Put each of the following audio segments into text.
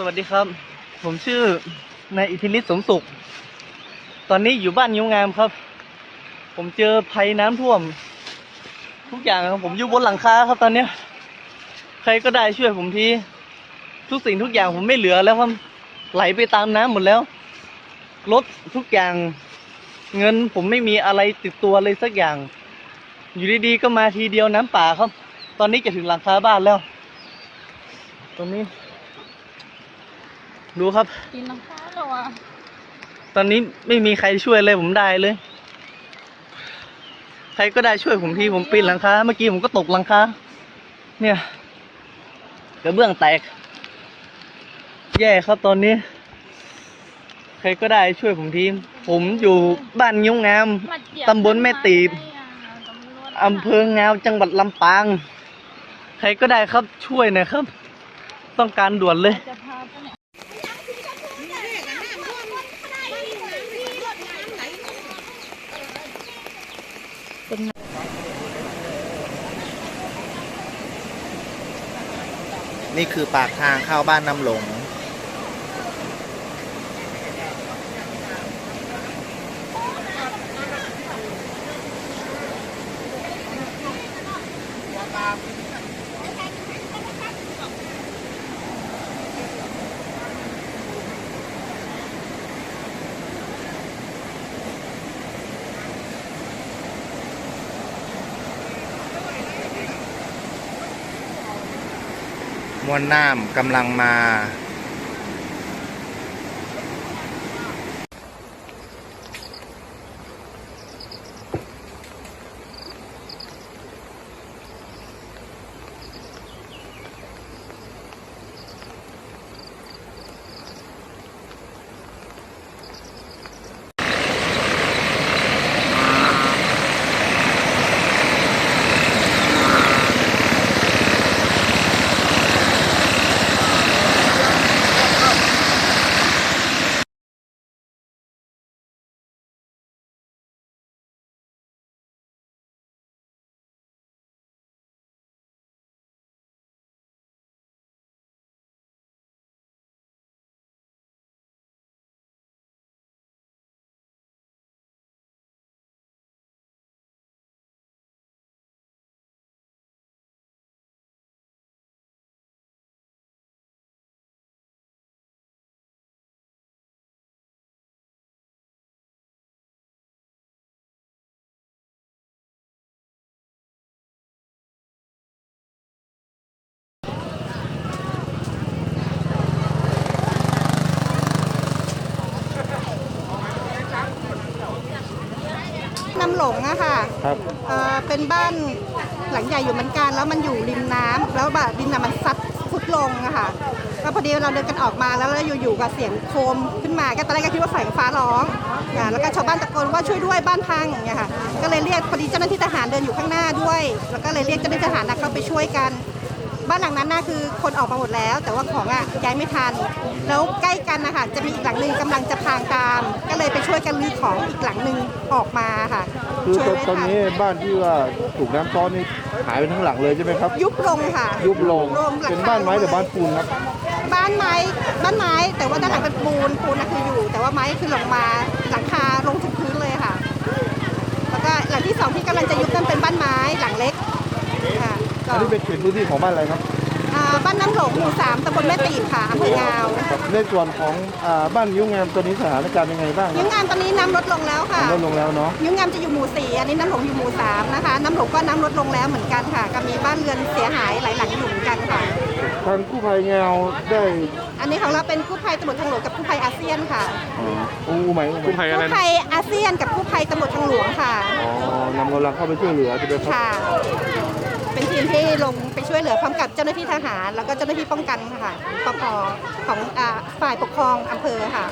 สวัสดีครับ ผมชื่อนายอิทธิฤทธิ์สมสุข ตอนนี้อยู่บ้านยิ้วงามครับ ผมเจอภัยน้ำท่วม ทุกอย่างครับผมอยู่บนหลังคาครับตอนเนี้ย ใครก็ได้ช่วยผมทีทุกสิ่งทุกอย่างผมไม่เหลือแล้วครับไหลไปตามน้ำหมดแล้วรถทุกอย่างเงินผมไม่มีอะไรติดตัวเลยสักอย่าง อยู่ดีๆก็มาทีเดียวน้ำป่าครับ ตอนนี้จะถึงหลังคาบ้านแล้ว ตรงนี้ ดูครับ กินน้ำข้าวเหรอตอนนี้ไม่มีใครช่วยอะไรผมได้เลย ใครก็ได้ช่วยผมทีผมปีนหลังคาเมื่อกี้ผมก็ตกหลังคาเนี่ยกระเบื้องแตก แย่ครับตอนนี้ ใครก็ได้ช่วยผมทีผมอยู่บ้านยิ้วงามมาเหยียตำบลแม่ตีบตำรวจอำเภองาวจังหวัดลำปาง ใครก็ได้ครับช่วยหน่อยครับ ต้องการด่วนเลย จะพาไปเนี่คือปากทางเข้าบ้านน้ำหลง มวลน้ำกำลังมาำหลงอะค่ะครับเอ่อเป็นบ้านหลังใหญ่อยู่เหมือนกันแล้วมันอยู่ริมน้ำแล้วแบบดินน่ะมันซัดฟุดลงอะค่ะก็พอดีเราเดินกันออกมาแล้วแล้วอยู่ๆกับเสียงโครมขึ้นมาก็ตอนแรกก็คิดว่าแสงฟ้าร้องอะแล้วก็ชาวบ้านตะโกนว่าช่วยด้วยบ้านพังอย่างเงี้ยค่ะก็เลยเรียกพอดีเจ้าหน้าที่ทหารเดินอยู่ข้างหน้าด้วย แล้วก็เลยเรียกเจ้าหน้าที่ทหารนะเข้าไปช่วยกัน บ้านหลังนั้นน่ะคือคนออกมาหมดแล้ว แต่ว่าของอะย้ายไม่ทัน แล้วใกล้กันนะคะจะมีอีกหลังหนึ่งกำลังจะพางตาม ก็เลยไปช่วยกันรื้อของอีกหลังหนึ่งออกมาค่ะคือช่วยตอนไว้ตอนทันนี้บ้านที่ว่าถูกน้ำซ้อนนี่หายไปทั้งหลังเลยใช่ไหมครับ ยุบลงค่ะ ยุบลงรวมหลังคาเป็นบ้านไม้หรือบ้านปูนครับ บ้านไม้บ้านไม้ แต่ว่าด้านหลังเป็นปูนปูนนะคืออยู่ แต่ว่าไม้คือลงมาหลังคาลงถึงพื้นเลยค่ะ แล้วก็หลังที่สองที่กำลังจะยุบนั่นเป็นบ้านไม้หลังเล็กค่ะ ก็อันนี้เป็นเขตพื้นที่ของบ้านอะไรครับ อ่าบ้านน้ำหลงหมู่สามตำบลแม่ตีบค่ะอำเภองาวครับในส่วนของอ่าบ้านยิ้วงามตัวนี้สถานการณ์ยังไงบ้างคยุ้รับงงามตอนนี้น้ำลดลงแล้วค่ะ ลดลงแล้วเนาะยุ้งงามจะอยู่หมู่สี่อันนี้น้ำหลงอยู่หมู่สามนะคะ น้ำหลงก็น้ำลดลงแล้วเหมือนกันค่ะ ก็มีบ้านเรือนเสียหายหลายหลังอยู่เหมือนกันค่ะ ทางกู้ภัยเงาได้อันนี้ของเราเป็นกู้ภัยตำรวจทางหลวงกับกู้ภัยอาเซียนค่ะ อู้ไหมกู้ภัยกู้ภัยอาเซียนกับกู้ภัยตำรวจทางหลวงค่ะ อ๋อนำกำลังเข้าไปช่วยเหลือจะเป็นครับค่ะ เป็นทีมที่ลงไปช่วยเหลือพร้อมกับเจ้าหน้าที่ทหาร แล้วก็เจ้าหน้าที่ป้องกันค่ะปภของอ่าฝ่ายปกครองอำเภอค่ะ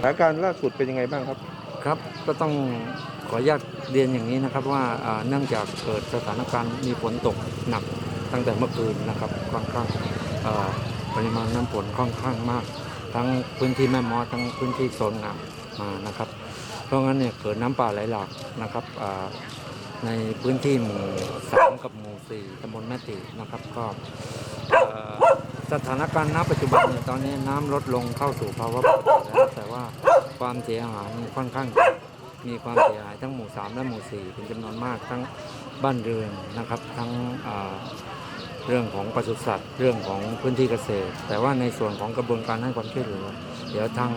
สถานการณ์ล่าสุดเป็นยังไงบ้างครับ ครับก็ต้องขออนุญาตเรียนอย่างนี้นะครับว่าอ่าเนื่องจากเกิดสถานการณ์มีฝนตกหนักตั้งแต่เมื่อคืนนะครับค่อนข้างอ่าปริมาณน้ำฝนค่อนข้างมาก ทั้งพื้นที่แม่มอทั้งพื้นที่โซนงามมานะครับ เพราะงั้นเนี่ยเกิดน้ำป่าไหลหลากนะครับอ่า ในพื้นที่หมู่สามกับหมู่สี่ตำบลแม่ตินะครับก็สถานการณ์ณปัจจุบันเนี่ยตอนนี้น้ำลดลงเข้าสู่ภาวะปกติแล้วแต่ว่าความเสียหายมีค่อนข้างมีความเสียหายทั้งหมู่3และหมู่4เป็นจำนวนมากทั้งบ้านเรือนนะครับทั้งเรื่องของปศุสัตว์เรื่องของพื้นที่เกษตร แต่ว่าในส่วนของกระบวนการให้ความช่วยเหลือเดี๋ยวทาง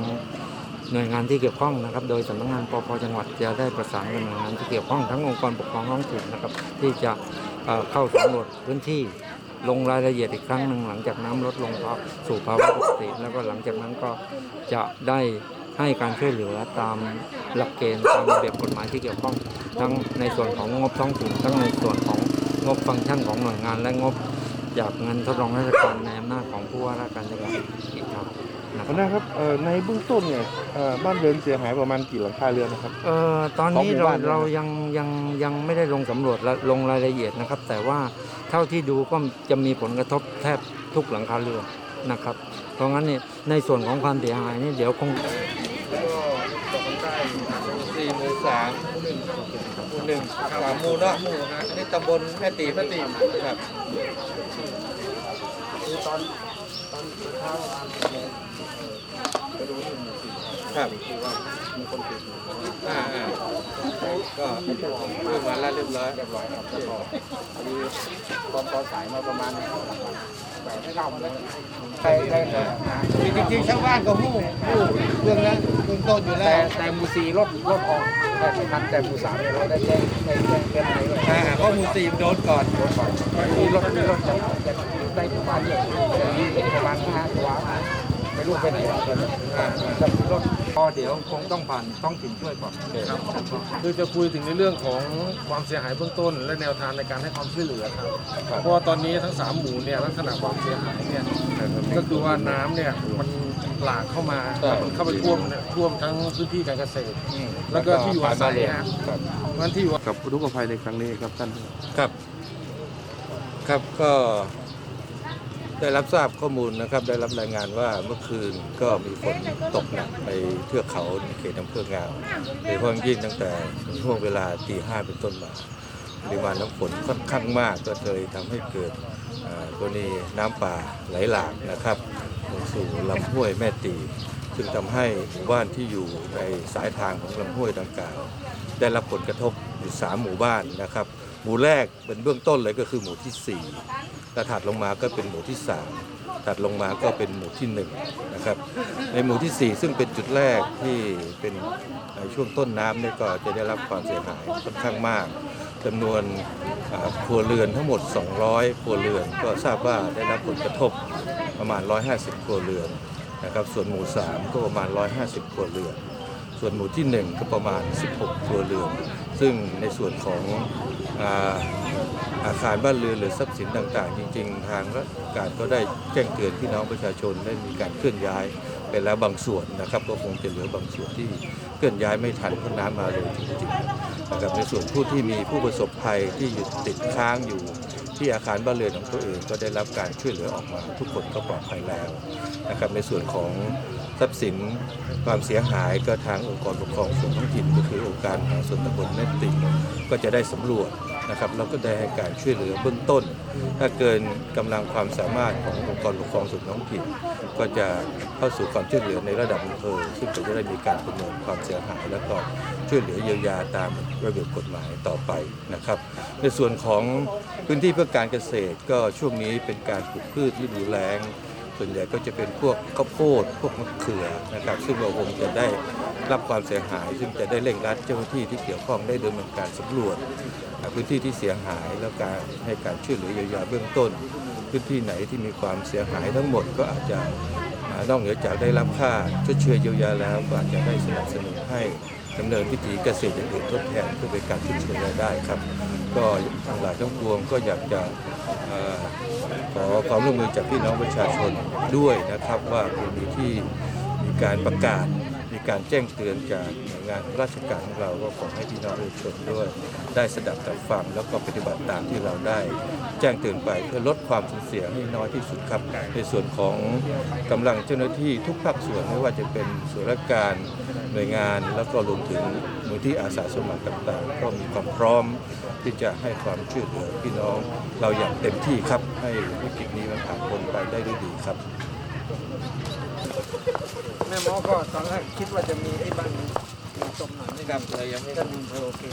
หน่วยงานที่เกี่ยวข้องนะครับ โดยสำนักงานปปจังหวัดจะได้ประสานกับหน่วยงานที่เกี่ยวข้องทั้งองค์กรปกครองท้องถิ่นนะครับ ที่จะเเข้าสำรวจพื้นที่ลงรายละเอียดอีกครั้งหนึ่งหลังจากน้ำลดลงเข้าสู่ภาวะปกติแล้วก็หลังจากนั้นก็จะได้ให้การช่วยเหลือตามหลักเกณฑ์ตามระเบียบกฎหมายที่เกี่ยวข้อง ทั้งในส่วนของงบท้องถิ่นทั้งในส่วนของงบฟังก์ชันของหน่วยงานและงบ จากเงินทดลองราชการในอำนาจของผู้ว่าราชการจังหวัดอีกครับนะคหัรับวหน้าครับเอ่อในเบื้องต้นเนี่ยเอ่อบ้านเรือนเสียหายประมาณกี่หลังคาเรือนนะครับ เอ่อตอนนี้ของหมู่เราบ้านเนี่ยเรายังยังยังไม่ได้ลงสำรวจและลงรายละเอียดนะครับ แต่ว่าเท่าที่ดูก็จะมีผลกระทบแทบทุกหลังคาเรือนนะครับ เพราะงั้นเนี่ยในส่วนของความเสียหายนี่เดี๋ยวคงสี่หมู่สามหนึ่ง หมู่หนึ่งสามหมู่เนาะหมู่ฮะอันนี้ตำบลแม่ตีแม่ตีครับครับอ่าอ่าก็เรื่องมาแล้วเรียบร้อยเรียบร้อยครับพอดีตอนตอนสายมาประมาณแปดเก้าโมงใช่ใช่จริงๆชาวบ้านก็หู้หู้เรื่องนั้นเรื่องต้นอยู่แล้วแต่แต่หมูสีรถรถออก แต่ไม่ทันแต่หมูสามเนี่ยเราได้แจ้งได้แจ้งแจ้งอะไรไว้อ่าเพราะหมูสี่มันโดนก่อนมีรถมีรถจะจะได้ประมาณเยอะประมาณห้าตัว ไม่รู้ไปไหนแล้วกันอ่าจะมีรถพอเดี๋ยวคงต้องผ่านต้องถิ่นช่วยก่อนคือจะคุยถึงในเรื่องของความเสียหายเบื้องต้น และแนวทางในการให้ความช่วยเหลือครับเพราะว่าตอนนี้ทั้งสามหมู่เนี่ยลักษณะความเสียหายเนี่ยก็คือว่าน้ำเนี่ยมันหลากเข้ามามันเข้าไปท่วมเนี่ยท่วมทั้งพื้นที่การเกษตร แล้วก็ที่อยู่อาศัยนะเพราะฉะนั้นที่อยู่กับอุทกภัยในครั้งนี้ครับท่านครับ ครับก็ ได้รับทราบข้อมูลนะครับ ได้รับรายงานว่าเมื่อคืนก็มีฝนตกหนักในเทือกเขาในเขตอำเภองาวโดยเฉพาะยิ่งตั้งแต่ช่วงเวลาตีห้าเป็นต้นมาปริมาณน้ำฝนค่อนข้างมากก็เลยทำให้เกิดกรณีน้ำป่าไหลหลากนะครับลงสู่ลำห้วยแม่ตี ซึ่งทำให้หมู่บ้านที่อยู่ในสายทางของลำห้วยดังกล่าวได้รับผลกระทบอยู่สามหมู่บ้านนะครับ หมู่แรกเป็นเบื้องต้นเลยก็คือหมู่ที่สี่แล้วถัดลงมาก็เป็นหมู่ที่สามถัดลงมาก็เป็นหมู่ที่หนึ่งนะครับ ในหมู่ที่สี่ซึ่งเป็นจุดแรกที่เป็นในช่วงต้นน้ำเนี่ยก็จะได้รับความเสียหายค่อนข้างมากจำนวนครัวเรือนทั้งหมด 200 ครัวเรือน ก็ทราบว่าได้รับผลกระทบประมาณ 150 ครัวเรือน นะครับส่วนหมู่ 3 ก็ประมาณ 150 ครัวเรือน ส่วนหมู่ที่ 1 ก็ประมาณ 16 ครัวเรือน ซึ่งในส่วนของอาอาคารบ้านเรือนหรือทรัพย์สินต่างๆ จริง ๆ ทางราชการก็ได้แจ้งเตือนพี่น้องประชาชนได้มีการเคลื่อนย้ายไปแล้วบางส่วนนะครับก็คงจะเหลือบางส่วนที่เคลื่อนย้ายไม่ทันเพราะน้ำมาเร็วจริงๆนะครับในส่วนผู้ที่มีผู้ประสบภัยที่อยู่ติดค้างอยู่ ที่อาคารบ้านเรือนของตัวเองก็ได้รับการช่วยเหลือออกมา ทุกคนก็ปลอดภัยแล้วนะครับในส่วนของทรัพย์สินความเสียหายก็ทางองค์กรปกครองส่วนท้องถิ่นก็คือองค์การส่วนตำบลแม่ติก็จะได้สำรวจ นะครับแล้วก็ได้ให้การช่วยเหลือเบื้องต้น ถ้าเกินกำลังความสามารถขององค์กรปกครองส่วนท้องถิ่นก็จะเข้าสู่ความช่วยเหลือในระดับอำเภอซึ่งก็จะได้มีการประเมินความเสียหายแล้วก็ช่วยเหลือเยียวยาตามระเบียบกฎหมายต่อไปนะครับ ในส่วนของพื้นที่เพื่อการเกษตรก็ช่วงนี้เป็นการปลูกพืชฤดูแล้ง ส่วนใหญ่ก็จะเป็นพวกข้าวโพดพวกมะเขือนะครับ ซึ่งเราคงจะได้รับความเสียหาย ซึ่งจะได้เร่งรัดเจ้าหน้าที่ที่เกี่ยวข้องได้ดำเนินการสำรวจพื้นที่ที่เสียหายแล้วการให้การช่วยเหลือเยียวยาเบื้องต้น พื้นที่ไหนที่มีความเสียหายทั้งหมดก็อาจจะนอกเหนือจากได้รับค่าชดเชยเยียวยาแล้วก็อาจจะได้สนับสนุนให้ ดำเนินวิถีเกษตรอย่างอื่นทดแทนเพื่อเป็นการชดเชยรายได้ครับ ก็ทั้งหลายทั้งปวงก็อยากจะขอความร่วมมือจากพี่น้องประชาชนด้วยนะครับว่ากรณีที่มีการประกาศ การแจ้งเตือนจากหน่วยงานราชการของเราก็ขอให้พี่น้องประชาชนด้วย ได้สดับตับฟังแล้วก็ปฏิบัติตามที่เราได้ แจ้งเตือนไปเพื่อลดความสูญเสียให้น้อยที่สุดครับ ในส่วนของกำลังเจ้าหน้าที่ทุกภาคส่วนไม่ว่าจะเป็นส่วนราชการหน่วยงานแล้วก็รวมถึงมูลที่อาสาสมัครต่างๆ ก็มีความพร้อมที่จะให้ความช่วยเหลือพี่น้องเราอย่างเต็มที่ครับให้วิกฤตนี้มันผ่านพ้นไปได้ด้วยดีครับ แม่หมอก็ตอนแรกคิดว่าจะมีไอ้บ้านมาจมหน่อยนี่ครับเลยยังไม่ได้โอเค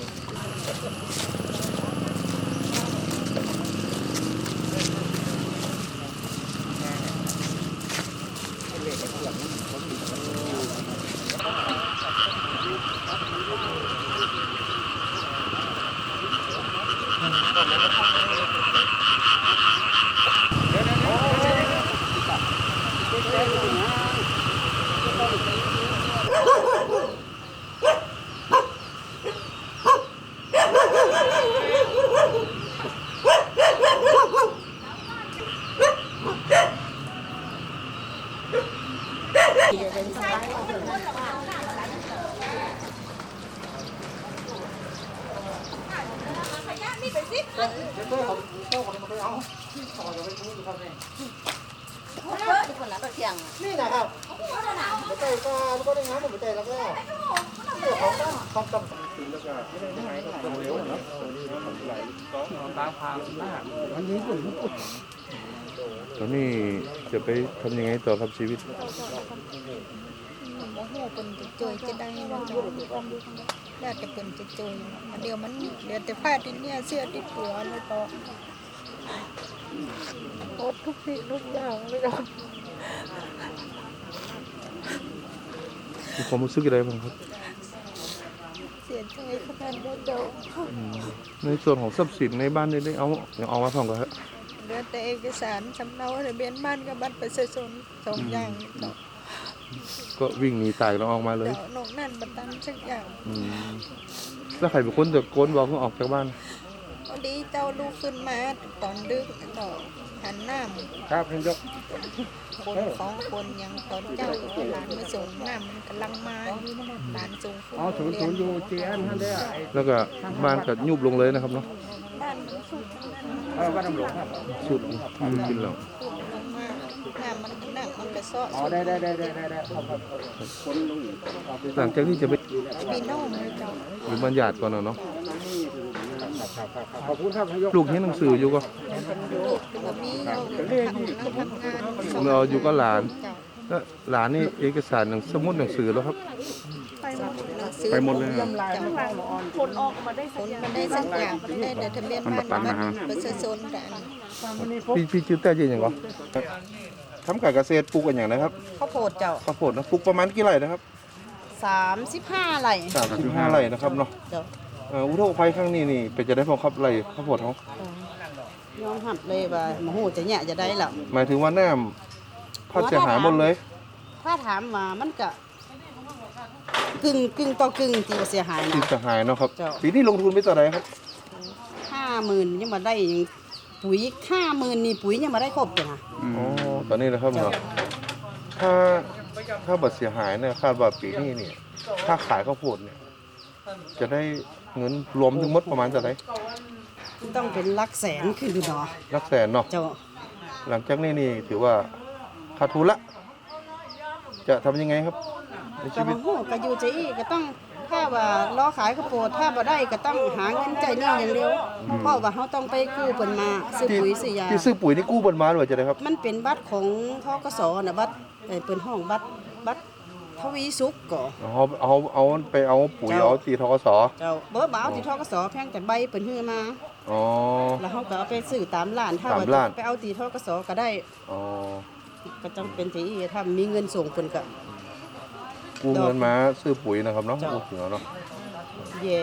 ไม่ใจก็ลูกก็ได้งานผมไม่ใจแล้วก็เรื่องของความจำตอนนี้จะไปทำยังไงต่อครับชีวิตโอ้โหคนจะจอยจะได้นะจ๊ะแล้วแต่คนจะจอยเดี๋ยวมันเดี๋ยวแต่ผ้าที่เนี่ยเสื้อติดหัวแล้วก็โคตรทุกสิ่งทุกอย่างเลยอะ มีความรู้สึกอะไรบ้างครับเสียใจขนาดนั้นเดียวในส่วนของทรัพย์สินในบ้านได้ได้เอาเอามาส่องกันฮะเหลือแต่เอกสารสำเนาทะเบียนบ้านกับบัตรประชาชนสองอย่างเจ้าก็วิ่งหนีตายแล้วออกมาเลยเจ้านอกนั่นบัตรตันสักอย่างอืมแล้วใครเป็นคนตะโกนบอกให้ออกจากบ้าน พอดีเจ้าลูกขึ้นมาตอนดึกต่อหันหน้าครับท่านยกคนของคนยังตอนเจ้าหลานมาส่งน้ำมันกำลังมาหลานส่งฝนอ๋อศูนย์ศูนย์อยู่เจียนท่านได้ไอ้แล้วก็บ้านก็ยุบลงเลยนะครับเนาะบ้านมันสุดทั้งนั้นเออบ้านตำรวจครับสุดกินแล้วสุดลงมาน้ำมันน้ำมันกระเซาะอ๋อได้ได้ได้ได้ได้ได้ครับครับคนลุงหลังจากนี้จะไปมีน้องเลยเจ้าอยู่บ้านญาติก่อนเนาะ ครับครับครับขอบคุณครับท่านยกลูกเห็นหนังสืออยู่ก็ก็มีเราทำงานทำงานเราอยู่ก็หลานเจ้าแล้วหลานนี่เอกสารหนังสมุดหนังสือแล้วครับหนังสือไปหมดเลยเจ้าผลออกมาได้สักอย่างมันได้สักอย่างมันได้แต่ทะเบียนบ้านกับบัตรประชาชนแต่อันพี่พี่ชื่อแต่ยืนอย่างก็ทำการเกษตรปลูกกันอย่างนะครับข้าวโพดเจ้าข้าวโพดนะปลูกประมาณกี่ไร่นะครับสามสิบห้าไหลสามสิบห้าไร่นะครับเนาะเจ้า เอ่ออุทกภัยครั้งนี้นี่เป็นจะได้พอครับไร่ข้าวโพดเขายอมหับเลยว่าหมูจะเนี่ยจะได้แล้วหมายถึงว่าน้ำพัดเสียหายหมดเลย ถ้าถามมามันก็กึ่งกึ่งต่อกึ่งที่ว่าเสียหายที่นะเสียหายเนาะครับเจ้าปีนี้ลงทุนไปต่อไหนครับห้าหมื่นยังมาได้ยังปุ๋ยห้าหมื่นนี่ปุ๋ยยังมาได้ครบเลยนะอ๋อตอนนี้นะครับเนาะถ้าถ้าบัตรเสียหายเนี่ยคาดว่าปีนี้เนี่ยถ้าขายข้าวโพดเนี่ย จะได้เงินรวมทั้งหมดประมาณจะได้ต้องเป็นหลักแสนคือเนาะลักแสนเนาะเจ้าหลังจากนี้นี่ถือว่าขาดทุนละ จะทำยังไงครับในก็ชีวิตมาหูก็อยู่ใจอีกก็ต้องถ้าว่าล้อขายข้าวโพดถ้าบ่ได้ก็ต้องหาเงินใจายหนี่อย่างเดียวเพราะว่าเขาต้องไปกู้เปิ่นมาซื้อที่ปุ๋ยซื้อยา ที่ซื้อปุ๋ยนี่กู้บนมาหรือว่าจะได้ครับ มันเป็นบัตรของทกสนะบัตรเอ่อเป็นห้องบัตรบัตร ทวีสุขก่อเอาเอาเอาไปเอาปุ๋ยเจ้าเอาตีทกสเจ้าเบอร์บ่าวที่ทกสแพงแต่ใบเปิ่นฮื้อมาอ๋อแล้วเขาก็เอาไปซื้อตามร้านถ้าตามว่าร้านไปเอาตีทกสก็ได้อ๋อก็จำเป็นที่ถ้ามีเงินส่งเพิ่นก็กู้เงินมาซื้อปุ๋ยนะครับเนาะเจ้ากู้ถึงแล้วเนาะแย่